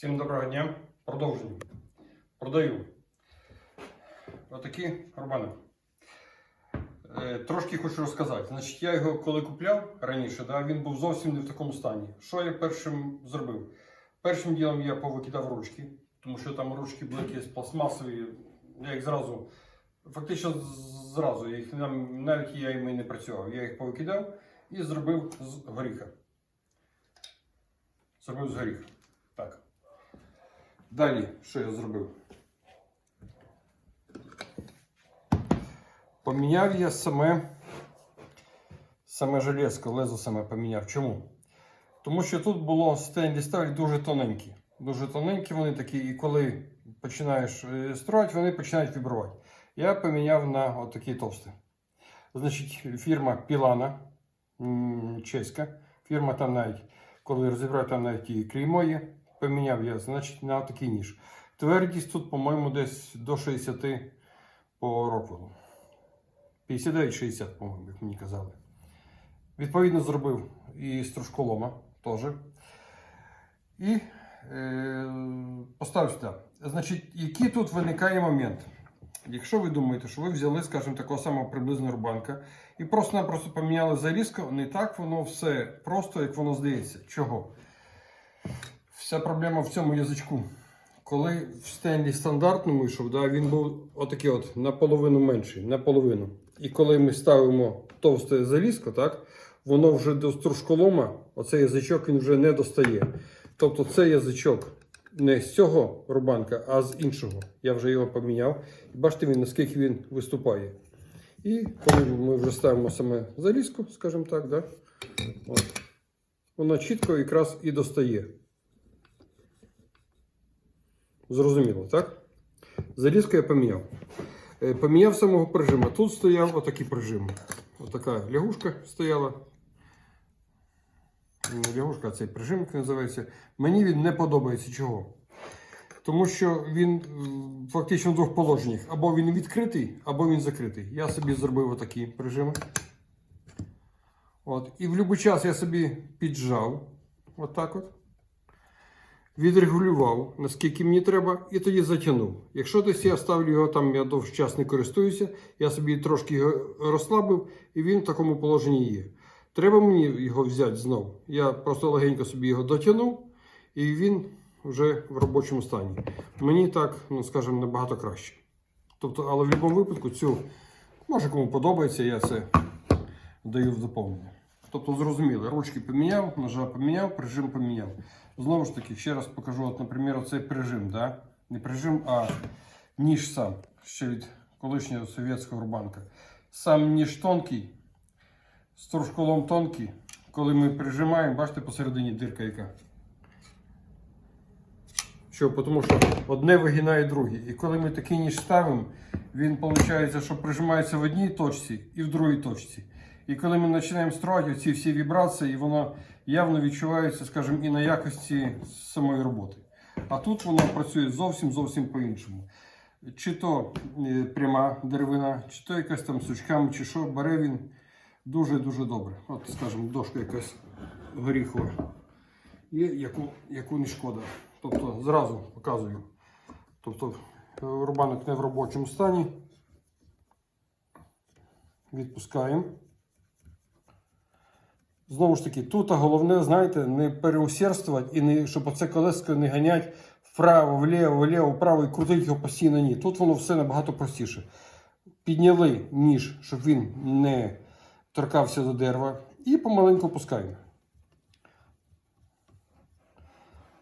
Всім доброго дня. Продовжуємо. Продаю. Отакі рубани. Е, трошки хочу розказати. Значить, я його коли купляв раніше, да, він був зовсім не в такому стані. Що я першим зробив? Першим ділом я повикидав ручки, тому що там ручки були якісь пластмасові. Я їх зразу, фактично зразу, я їх навіть я їм і не працював. Я їх повикидав і зробив з горіха. Зробив з горіха. Так. Далі, що я зробив? Поміняв я саме, саме железко, лезо саме поміняв. Чому? Тому що тут було стенді сталі дуже тоненькі. Дуже тоненькі вони такі, і коли починаєш е, строїти, вони починають вібрувати. Я поміняв на отакі товсті. Значить, фірма Пілана чеська. Фірма там навіть, коли розібрав, там навіть і клеймо є. Поміняв я, значить, на такий ніж. Твердість тут, по-моєму, десь до 60 по Роквелу. 59-60, по-моєму, як мені казали. Відповідно, зробив і стружколома теж. І е, поставив сюди. Значить, який тут виникає момент? Якщо ви думаєте, що ви взяли, скажімо, такого самого приблизно рубанка і просто-напросто поміняли залізку, не так воно все просто, як воно здається. Чого? Вся проблема в цьому язичку. Коли в стенді стандартному йшов, да, він був отакий от наполовину менший, наполовину. І коли ми ставимо товсте залізко, так, воно вже до стружколома, оцей язичок він вже не достає. Тобто цей язичок не з цього рубанка, а з іншого. Я вже його поміняв. І бачите, він, наскільки він виступає. І коли ми вже ставимо саме залізку, скажімо так, да, от, воно чітко якраз і достає. Зрозуміло, так? Залізку я поміняв. Е, Поміняв самого прижима. Тут стояв отакий прижим. Отака лягушка стояла. Не лягушка, а цей прижим, як називається. Мені він не подобається чого. Тому що він фактично в двох положеннях. Або він відкритий, або він закритий. Я собі зробив отакі прижими. От. І в будь-який час я собі піджав. Отак от відрегулював, наскільки мені треба, і тоді затягнув. Якщо десь я ставлю його там, я довгий час не користуюся, я собі трошки його розслабив, і він в такому положенні є. Треба мені його взяти знову. Я просто легенько собі його дотягнув, і він вже в робочому стані. Мені так, ну скажімо, набагато краще. Тобто, але в будь-якому випадку цю, може кому подобається, я це даю в доповнення. Тобто, зрозуміло, ручки поміняв, ножа поміняв, прижим поміняв. Знову ж таки, ще раз покажу, от, наприклад, оцей прижим, да? не прижим, а ніж сам, ще від колишнього совєтського рубанка. Сам ніж тонкий, стружколом тонкий. Коли ми прижимаємо, бачите, посередині дирка яка. Що, тому що одне вигинає друге. І коли ми такий ніж ставимо, він виходить, що прижимається в одній точці і в другій точці. І коли ми починаємо строїти ці всі вібрації, і воно явно відчувається, скажімо, і на якості самої роботи. А тут воно працює зовсім зовсім по-іншому. Чи то е, пряма деревина, чи то якась там сучками, чи що, бере він дуже-дуже добре. От, скажімо, дошка якась горіхова. Є, яку, яку не шкода. Тобто зразу показую. Тобто е, рубанок не в робочому стані. Відпускаємо. Знову ж таки, тут головне, знаєте, не переусердствувати і не, щоб оце колеско не ганять вправо, вліво, вліво, вправо і крутити його постійно. Ні. Тут воно все набагато простіше. Підняли ніж, щоб він не торкався до дерева, і помаленьку пускаємо.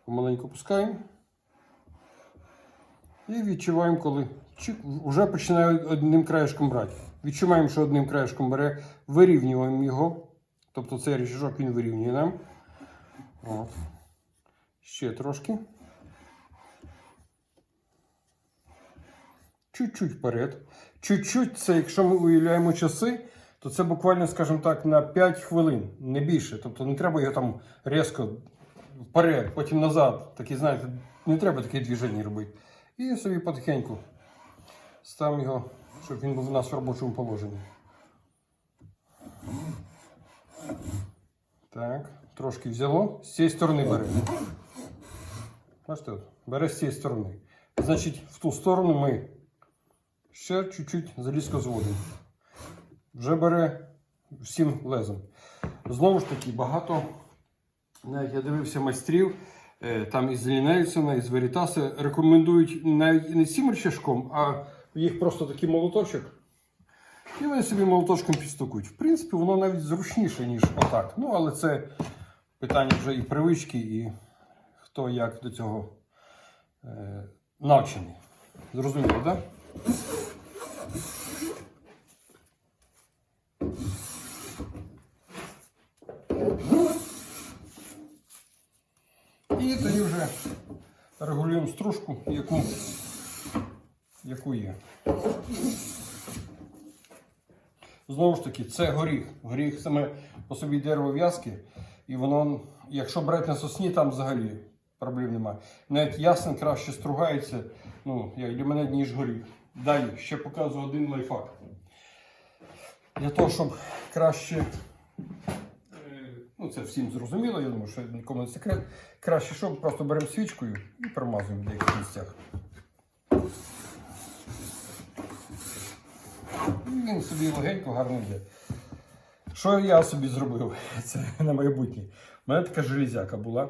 Помаленьку пускаємо. І відчуваємо, коли вже починає одним краєшком брати. Відчуваємо, що одним краєшком бере, вирівнюємо його. Тобто цей ріжок він вирівнює нам. От. Ще трошки. Чуть-чуть вперед. Чуть-чуть це, якщо ми уявляємо часи, то це буквально, скажімо так, на 5 хвилин, не більше. Тобто не треба його там різко вперед, потім назад. Такі, знаєте, не треба такі движення робити. І собі потихеньку ставимо його, щоб він був у нас в робочому положенні. Так, трошки взяло. З цієї сторони беремо. Бачите, бере з цієї сторони. Значить, в ту сторону ми ще чуть-чуть залізко зводимо. Вже бере всім лезом. Знову ж таки, багато, навіть я дивився майстрів, е, там із Лінельсона, із Верітаса рекомендують навіть не цим рычажком, а їх просто такий молоточок. І вони собі молоточком підстукують. В принципі, воно навіть зручніше, ніж отак. Ну, але це питання вже і привички, і хто як до цього е, навчений. Зрозуміло, так? Да? І тоді вже регулюємо стружку, яку, яку є. Знову ж таки, це горіх. Горіх саме по собі дерево в'язки, і воно, якщо брати на сосні, там взагалі проблем немає. Навіть ясен краще стругається, ну, як для мене, ніж горіх. Далі ще показую один лайфхак. Для того, щоб краще, е, ну це всім зрозуміло, я думаю, що нікому не секрет. Краще, щоб просто беремо свічкою і промазуємо в деяких місцях. Він собі легенько гарно йде. Що я собі зробив? Це на майбутнє. У мене така железяка була.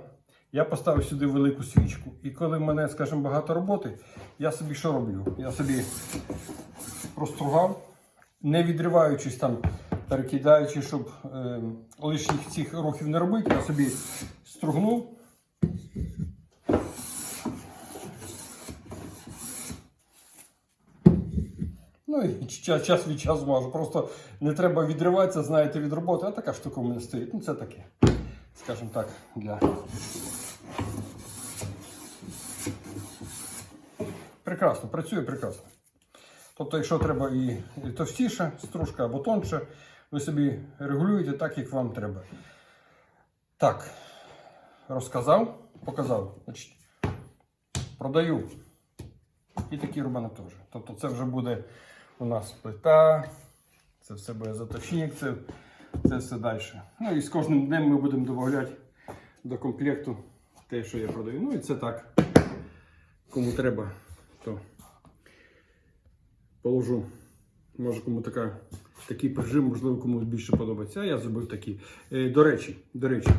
Я поставив сюди велику свічку. І коли в мене, скажімо, багато роботи, я собі що роблю? Я собі простругав, не відриваючись там, перекидаючи, щоб е, лишніх цих рухів не робити, я собі стругнув. Ну і час, від часу можу. Просто не треба відриватися, знаєте, від роботи, а така штука в мене стоїть. Ну це таке, скажімо так, для. Прекрасно, працює прекрасно. Тобто, якщо треба і, товстіша стружка або тонша, ви собі регулюєте так, як вам треба. Так, розказав, показав. Значить, продаю. І такі рубани теж. Тобто це вже буде у нас плита, це все буде заточник, це, це все далі. Ну і з кожним днем ми будемо додавати до комплекту те, що я продаю. Ну і це так. Кому треба, то положу. Може кому така, такий прижим, можливо, комусь більше подобається. А я зробив такий. Е, до речі, до речі,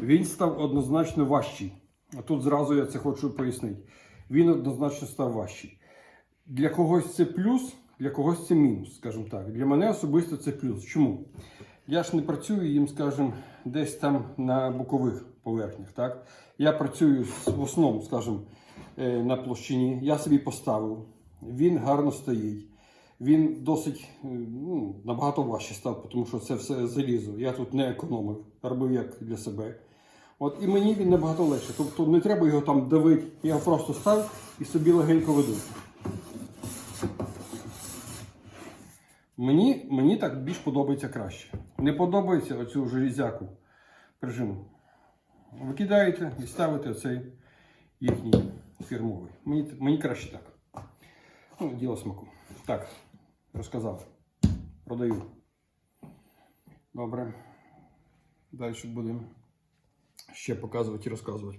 він став однозначно важчий. А тут зразу я це хочу пояснити. Він однозначно став важчий. Для когось це плюс, для когось це мінус, скажімо так. Для мене особисто це плюс. Чому? Я ж не працюю їм, скажімо, десь там на бокових поверхнях. Так? Я працюю в основному, скажімо, е, на площині. Я собі поставив. Він гарно стоїть. Він досить е, ну, набагато важче став, тому що це все залізо. Я тут не економив, робив як для себе. От і мені він набагато легше. Тобто не треба його там давити. Я його просто став і собі легенько веду. Мені, мені так більш подобається краще. Не подобається оцю железяку прижиму. Викидаєте і ставите оцей їхній фірмовий. Мені, мені краще так. Ну, діло смаку. Так, розказав. Продаю. Добре. Далі будемо ще показувати і розказувати.